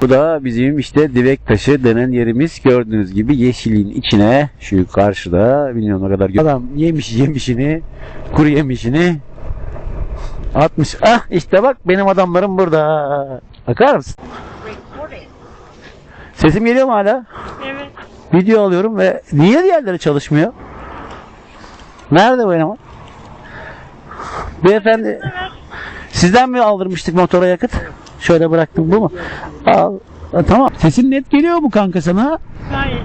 Bu da bizim işte divek taşı denen yerimiz. Gördüğünüz gibi yeşilin içine şu karşıda bilmiyorum ne kadar adam yemiş yemişini kuru yemişini atmış. Ah işte bak benim adamlarım burada. Bakar mısın? Sesim geliyor mu hala? Evet. Video alıyorum ve niye diğerleri çalışmıyor? Nerede bu eleman? Beyefendi sizden mi aldırmıştık motora yakıt? Şöyle bıraktım bu mu? Al. Ha, tamam. Sesin net geliyor mu kanka sana? Gayet.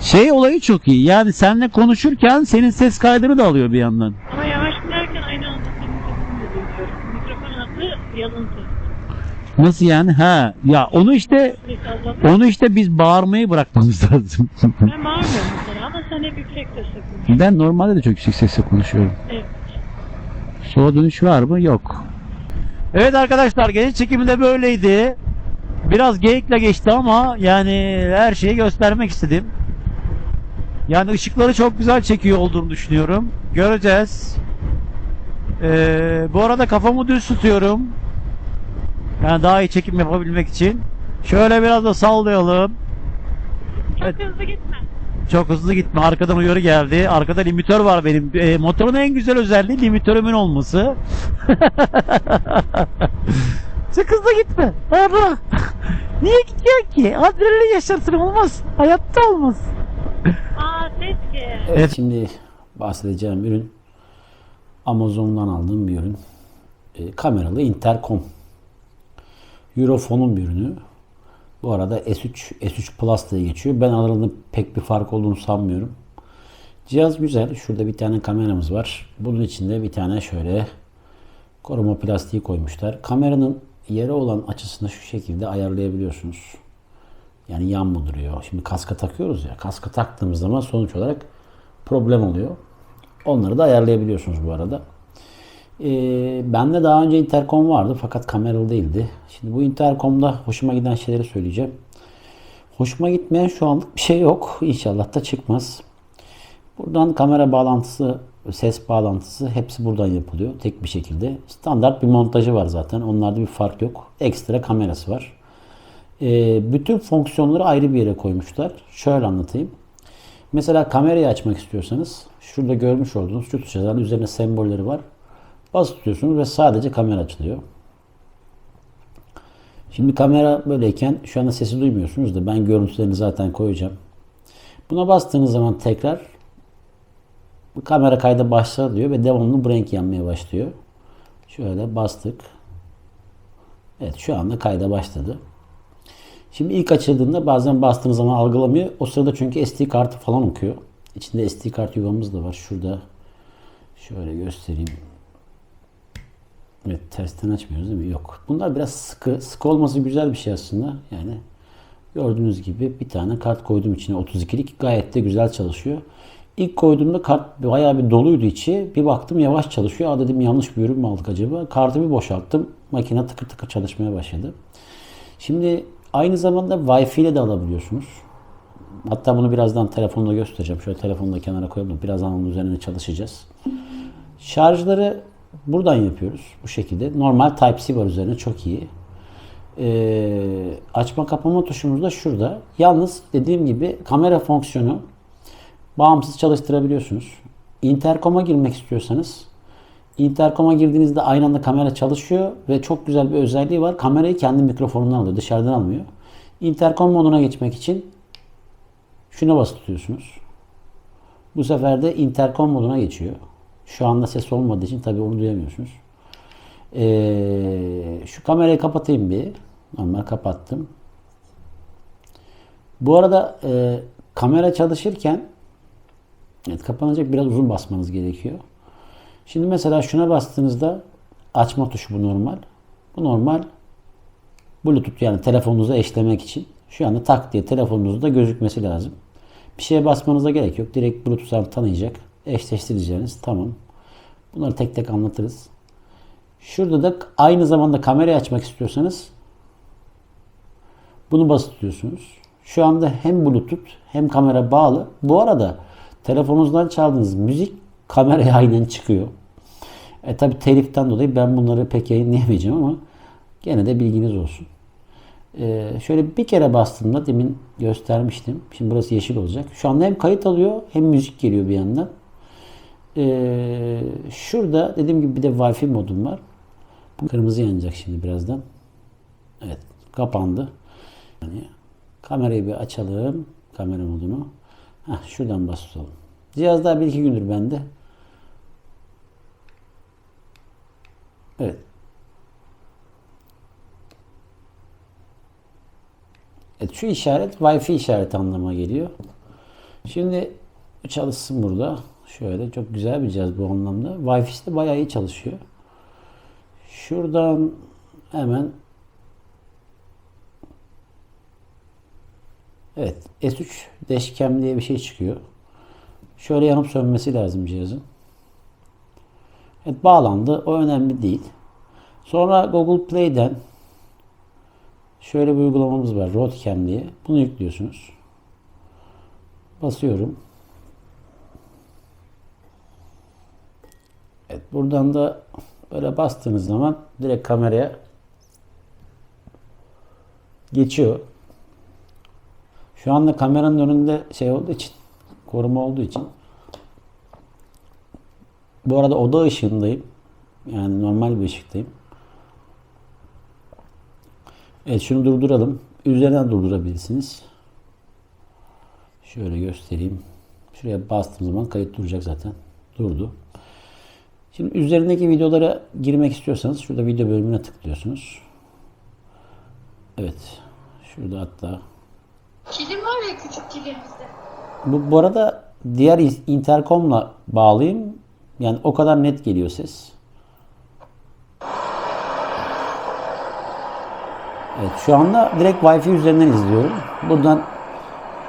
Şey olayı çok iyi. Yani seninle konuşurken senin ses kaydını da alıyor bir yandan. Ama yavaş giderken aynı anda senin sesini de duyuyorum. Mikrofon hattı yalıntı. Nasıl yani? Ha. Ya onu işte onu işte biz bağırmayı bırakmamız lazım. Ben bağırmıyorum mesela ama sen hep yüksek sesle konuşuyorsun. ben normalde de çok yüksek sesle konuşuyorum. Evet. Sola dönüş var mı? Yok. Evet arkadaşlar gece çekimi de böyleydi. Biraz geyikle geçti ama yani her şeyi göstermek istedim. Yani ışıkları çok güzel çekiyor olduğunu düşünüyorum. Göreceğiz. Ee, bu arada kafamı düz tutuyorum. Yani daha iyi çekim yapabilmek için. Şöyle biraz da sallayalım. Çok Evet. hızlı gitme. Çok hızlı gitme. Arkadan uyarı geldi. Arkada limitör var benim. E, motorun en güzel özelliği limitörümün olması. Çok hızlı gitme. Ha, bırak. Niye gidiyor ki? Adrenalin yaşarsın olmaz. Hayatta olmaz. Aa ses ki. Evet, şimdi bahsedeceğim ürün Amazon'dan aldığım bir ürün. E, kameralı intercom. Eurofon'un bir ürünü. Bu arada S3 S3 Plus diye geçiyor. Ben aralarında pek bir fark olduğunu sanmıyorum. Cihaz güzel. Şurada bir tane kameramız var. Bunun içinde bir tane şöyle koruma plastiği koymuşlar. Kameranın yere olan açısını şu şekilde ayarlayabiliyorsunuz. Yani yan mı duruyor? Şimdi kaska takıyoruz ya. Kaska taktığımız zaman sonuç olarak problem oluyor. Onları da ayarlayabiliyorsunuz bu arada. Ee, bende daha önce intercom vardı fakat kameralı değildi. Şimdi bu intercomda hoşuma giden şeyleri söyleyeceğim. Hoşuma gitmeyen şu anlık bir şey yok. İnşallah da çıkmaz. Buradan kamera bağlantısı, ses bağlantısı hepsi buradan yapılıyor tek bir şekilde. Standart bir montajı var zaten. Onlarda bir fark yok. Ekstra kamerası var. Ee, bütün fonksiyonları ayrı bir yere koymuşlar. Şöyle anlatayım. Mesela kamerayı açmak istiyorsanız şurada görmüş olduğunuz şu tuşların üzerine sembolleri var. Bas tutuyorsunuz ve sadece kamera açılıyor. Şimdi kamera böyleyken şu anda sesi duymuyorsunuz da ben görüntülerini zaten koyacağım. Buna bastığınız zaman tekrar bu kamera kayda başlar diyor ve devamlı bu renk yanmaya başlıyor. Şöyle bastık. Evet şu anda kayda başladı. Şimdi ilk açıldığında bazen bastığınız zaman algılamıyor. O sırada çünkü SD kartı falan okuyor. İçinde SD kart yuvamız da var. Şurada şöyle göstereyim. Evet tersten açmıyoruz değil mi? Yok. Bunlar biraz sıkı. Sıkı olması güzel bir şey aslında. Yani gördüğünüz gibi bir tane kart koydum içine 32'lik. Gayet de güzel çalışıyor. İlk koyduğumda kart bayağı bir doluydu içi. Bir baktım yavaş çalışıyor. Aa dedim yanlış bir ürün mü aldık acaba? Kartı bir boşalttım. Makine tıkır tıkır çalışmaya başladı. Şimdi aynı zamanda Wi-Fi ile de alabiliyorsunuz. Hatta bunu birazdan telefonla göstereceğim. Şöyle telefonu da kenara koyalım. Birazdan onun üzerine çalışacağız. Şarjları buradan yapıyoruz. Bu şekilde. Normal Type-C var üzerine. Çok iyi. Ee, açma kapama tuşumuz da şurada. Yalnız dediğim gibi kamera fonksiyonu bağımsız çalıştırabiliyorsunuz. Intercom'a girmek istiyorsanız Intercom'a girdiğinizde aynı anda kamera çalışıyor ve çok güzel bir özelliği var. Kamerayı kendi mikrofonundan alıyor, dışarıdan almıyor. Intercom moduna geçmek için şuna basılı tutuyorsunuz. Bu sefer de intercom moduna geçiyor. Şu anda ses olmadığı için tabii onu duyamıyorsunuz. Ee, şu kamerayı kapatayım bir. Normal kapattım. Bu arada e, kamera çalışırken evet, kapanacak biraz uzun basmanız gerekiyor. Şimdi mesela şuna bastığınızda açma tuşu bu normal. Bu normal. Bluetooth yani telefonunuza eşlemek için. Şu anda tak diye telefonunuzda gözükmesi lazım. Bir şeye basmanıza gerek yok. Direkt Bluetooth'tan tanıyacak. Eşleştireceğiniz. Tamam. Bunları tek tek anlatırız. Şurada da aynı zamanda kamerayı açmak istiyorsanız bunu basılı. Şu anda hem Bluetooth hem kamera bağlı. Bu arada telefonunuzdan çaldığınız müzik kameraya aynen çıkıyor. E tabi teliften dolayı ben bunları pek yayınlayamayacağım ama gene de bilginiz olsun. Ee, şöyle bir kere bastığımda demin göstermiştim. Şimdi burası yeşil olacak. Şu anda hem kayıt alıyor hem müzik geliyor bir yandan. Ee, şurada dediğim gibi bir de Wi-Fi modum var. Bu kırmızı yanacak şimdi birazdan. Evet kapandı. Yani kamerayı bir açalım. Kamera modunu. Heh, şuradan basalım. Cihaz daha bir iki gündür bende. Evet. Evet şu işaret Wi-Fi işareti anlamına geliyor. Şimdi çalışsın burada. Şöyle çok güzel bir cihaz bu anlamda. Wi-Fi'si de bayağı iyi çalışıyor. Şuradan hemen Evet S3 dashcam diye bir şey çıkıyor. Şöyle yanıp sönmesi lazım cihazın. Evet bağlandı. O önemli değil. Sonra Google Play'den şöyle bir uygulamamız var. Roadcam diye. Bunu yüklüyorsunuz. Basıyorum. Evet buradan da böyle bastığınız zaman direkt kameraya geçiyor. Şu anda kameranın önünde şey olduğu için koruma olduğu için bu arada oda ışığındayım. Yani normal bir ışıktayım. Evet şunu durduralım. Üzerinden durdurabilirsiniz. Şöyle göstereyim. Şuraya bastığım zaman kayıt duracak zaten. Durdu. Şimdi üzerindeki videolara girmek istiyorsanız şurada video bölümüne tıklıyorsunuz. Evet. Şurada hatta Kilim var ya küçük kilimizde. Bu, bu arada diğer in- interkomla bağlayayım. Yani o kadar net geliyor ses. Evet şu anda direkt Wi-Fi üzerinden izliyorum. Buradan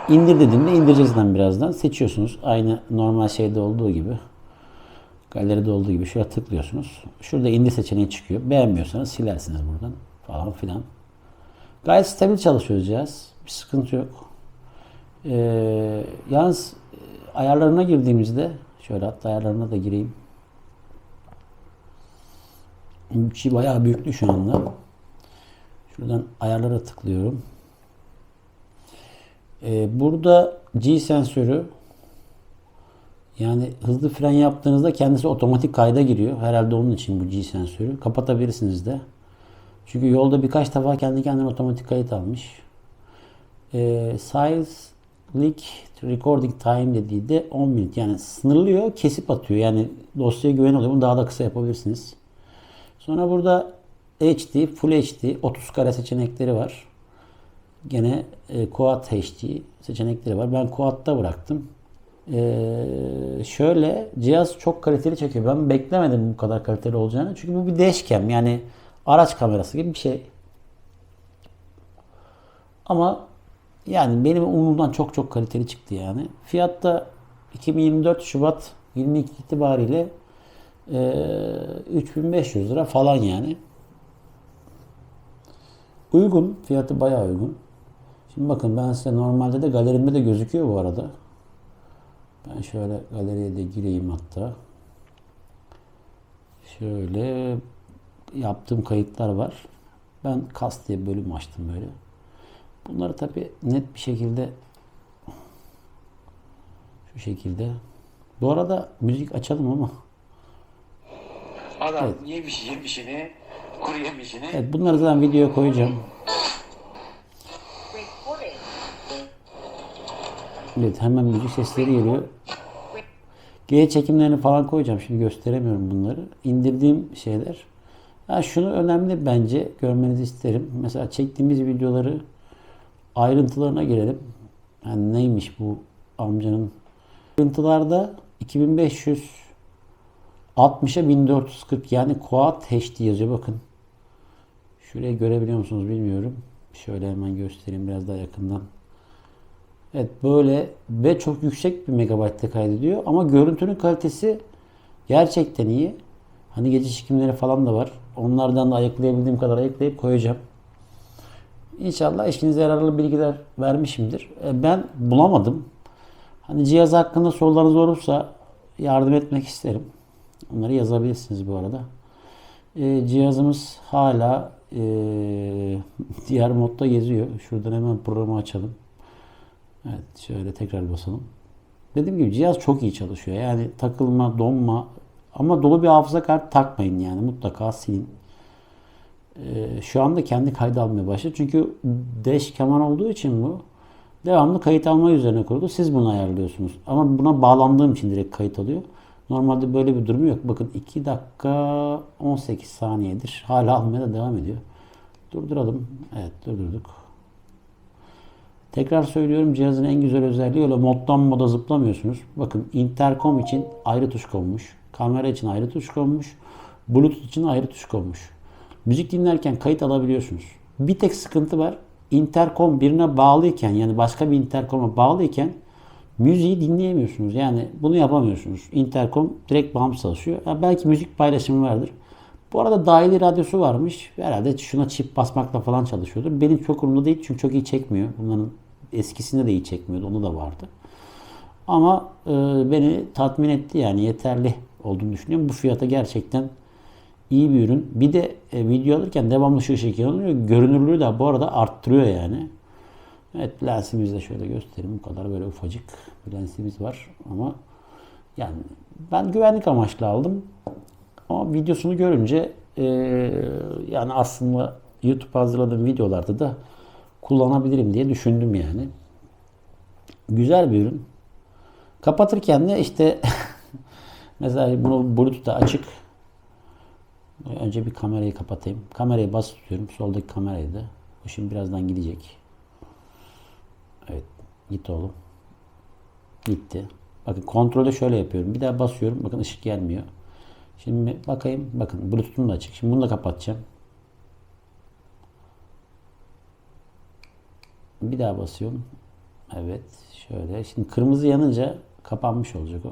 indir dediğimde indirecek zaten birazdan. Seçiyorsunuz. Aynı normal şeyde olduğu gibi. Galeride olduğu gibi şuraya tıklıyorsunuz. Şurada indir seçeneği çıkıyor. Beğenmiyorsanız silersiniz buradan falan filan. Gayet stabil çalışıyor cihaz. Bir sıkıntı yok. Ee, yalnız e, ayarlarına girdiğimizde şöyle hatta ayarlarına da gireyim. Bütçe bayağı büyüklü şu anda. Şuradan ayarlara tıklıyorum. Ee, burada G sensörü yani hızlı fren yaptığınızda kendisi otomatik kayda giriyor. Herhalde onun için bu G sensörü. Kapatabilirsiniz de. Çünkü yolda birkaç defa kendi kendine otomatik kayıt almış. Ee, Cyclic Recording Time dediği de 10 minut. Yani sınırlıyor, kesip atıyor. Yani dosyaya güven oluyor. Bunu daha da kısa yapabilirsiniz. Sonra burada HD, Full HD, 30 kare seçenekleri var. Gene e, Quad HD seçenekleri var. Ben Quad'da bıraktım. Ee, şöyle cihaz çok kaliteli çekiyor. Ben beklemedim bu kadar kaliteli olacağını. Çünkü bu bir dashcam yani araç kamerası gibi bir şey. Ama yani benim umurumdan çok çok kaliteli çıktı yani. Fiyat da 2024 Şubat 22 itibariyle e, 3500 lira falan yani. Uygun. Fiyatı bayağı uygun. Şimdi bakın ben size normalde de galerimde de gözüküyor bu arada. Ben şöyle galeriye de gireyim hatta. Şöyle yaptığım kayıtlar var. Ben kas diye bölüm açtım böyle. Bunları tabi net bir şekilde şu şekilde. Bu arada müzik açalım ama Adam yemiş yemişini, kuru yemişini. evet bunları zaten videoya koyacağım. Evet hemen müzik sesleri geliyor. G çekimlerini falan koyacağım. Şimdi gösteremiyorum bunları. İndirdiğim şeyler. Ha, şunu önemli bence görmenizi isterim. Mesela çektiğimiz videoları ayrıntılarına girelim. Yani neymiş bu amcanın ayrıntılarda 2500 60'a 1440 yani Quad HD yazıyor bakın. Şuraya görebiliyor musunuz bilmiyorum. Şöyle hemen göstereyim biraz daha yakından. Evet böyle ve çok yüksek bir megabaytta kaydediyor ama görüntünün kalitesi gerçekten iyi. Hani gece çekimleri falan da var. Onlardan da ayıklayabildiğim kadar ayıklayıp koyacağım. İnşallah işinize yararlı bilgiler vermişimdir. E, Ben bulamadım. Hani cihaz hakkında sorularınız olursa yardım etmek isterim. Onları yazabilirsiniz bu arada. E, cihazımız hala eee, diğer modda geziyor. Şuradan hemen programı açalım. Evet şöyle tekrar basalım. Dediğim gibi cihaz çok iyi çalışıyor. Yani takılma, donma ama dolu bir hafıza kartı takmayın yani. Mutlaka silin. Ee, şu anda kendi kaydı almaya başladı. Çünkü dash keman olduğu için bu devamlı kayıt alma üzerine kuruldu. Siz bunu ayarlıyorsunuz. Ama buna bağlandığım için direkt kayıt alıyor. Normalde böyle bir durumu yok. Bakın 2 dakika 18 saniyedir. Hala almaya da devam ediyor. Durduralım. Evet durdurduk. Tekrar söylüyorum cihazın en güzel özelliği öyle moddan moda zıplamıyorsunuz. Bakın intercom için ayrı tuş konmuş. Kamera için ayrı tuş konmuş. Bluetooth için ayrı tuş konmuş. Müzik dinlerken kayıt alabiliyorsunuz. Bir tek sıkıntı var. Intercom birine bağlıyken yani başka bir intercom'a bağlıyken müziği dinleyemiyorsunuz. Yani bunu yapamıyorsunuz. Intercom direkt bağımsız çalışıyor. Ha, belki müzik paylaşımı vardır. Bu arada dahili radyosu varmış. Herhalde şuna çip basmakla falan çalışıyordur. Benim çok umurumda değil çünkü çok iyi çekmiyor. Bunların eskisinde de iyi çekmiyordu. Onu da vardı. Ama e, beni tatmin etti yani yeterli olduğunu düşünüyorum. Bu fiyata gerçekten iyi bir ürün. Bir de e, video alırken devamlı şu ışık yanıyor. Görünürlüğü de bu arada arttırıyor yani. Evet lensimizi de şöyle göstereyim. Bu kadar böyle ufacık bir lensimiz var. Ama yani ben güvenlik amaçlı aldım. Ama videosunu görünce e, yani aslında YouTube hazırladığım videolarda da kullanabilirim diye düşündüm yani. Güzel bir ürün. Kapatırken de işte mesela bunu Bluetooth'ta açık. Önce bir kamerayı kapatayım. Kamerayı bas tutuyorum. Soldaki kamerayı da. Bu şimdi birazdan gidecek. Evet. Git oğlum. Gitti. Bakın kontrolü şöyle yapıyorum. Bir daha basıyorum. Bakın ışık gelmiyor. Şimdi bakayım. Bakın Bluetooth'um da açık. Şimdi bunu da kapatacağım. Bir daha basıyorum. Evet. Şöyle. Şimdi kırmızı yanınca kapanmış olacak o.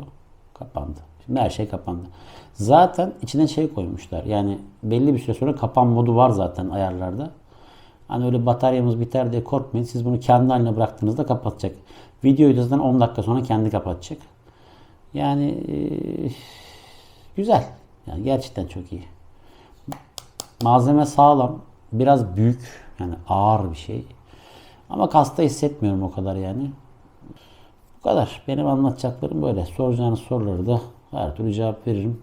Kapandı. Şimdi her şey kapandı. Zaten içine şey koymuşlar. Yani belli bir süre sonra kapan modu var zaten ayarlarda. Hani öyle bataryamız biter diye korkmayın. Siz bunu kendi haline bıraktığınızda kapatacak. Videoyu da zaten 10 dakika sonra kendi kapatacak. Yani eee, güzel. Yani gerçekten çok iyi. Malzeme sağlam. Biraz büyük. Yani ağır bir şey. Ama kasta hissetmiyorum o kadar yani. Bu kadar. Benim anlatacaklarım böyle. Soracağınız soruları da her türlü cevap veririm.